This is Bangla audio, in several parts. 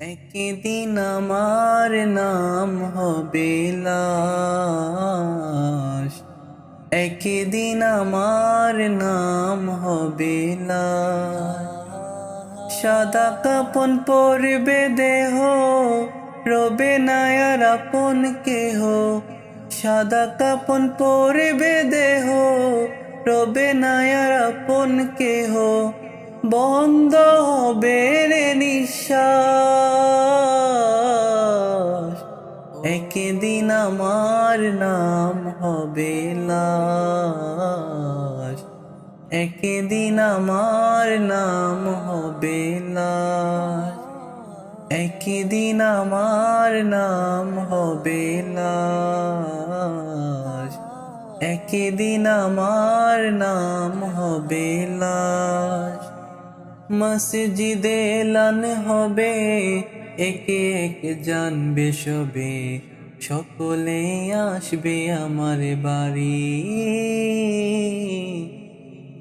একদিন আমার নাম হবে লাশ। একদিন আমার নাম হবে লাশ। সাদা কাপন পরবে দেহ, রবে নায়ার আপন কেহ। সাদা কাপন পরবে দেহ, রবে নায়ার আপন কেহ। বন্ধ হবে রে নিঃশ্বাস। একদিন আমার নাম হবে লাশ। একদিন আমার নাম হবে লাশ। একদিন আমার নাম হবে লাশ। একদিন আমার নাম হবে লাশ। মসজিদে লান হবে, একে এক জানবে সবে সকলে আসবে আমার বাড়ি।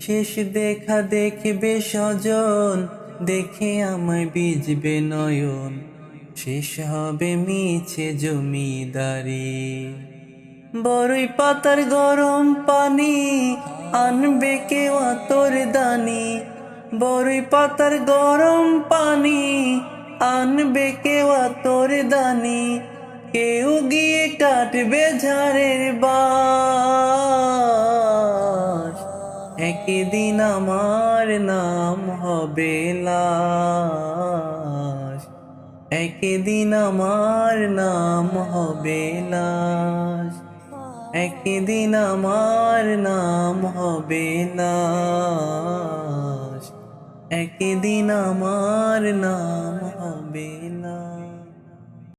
শেষ দেখা দেখবে স্বজন, দেখে আমায় বিজবে নয়ন। শেষ হবে মিছে জমিদারি। বড়ই পাতার গরম পানি, আনবে কেউ আতর দানি। বড়ই পাতার গরম পানি আনবে কেউ তোর দানি। কেউ গিয়ে কাটবে ঝাড়ের বাস একদিন আমার নাম হবে লাশ। একদিন আমার নাম হবে লাশ। একদিন আমার নাম হবে লাশ। একদিন আমার নাম হবে লাশ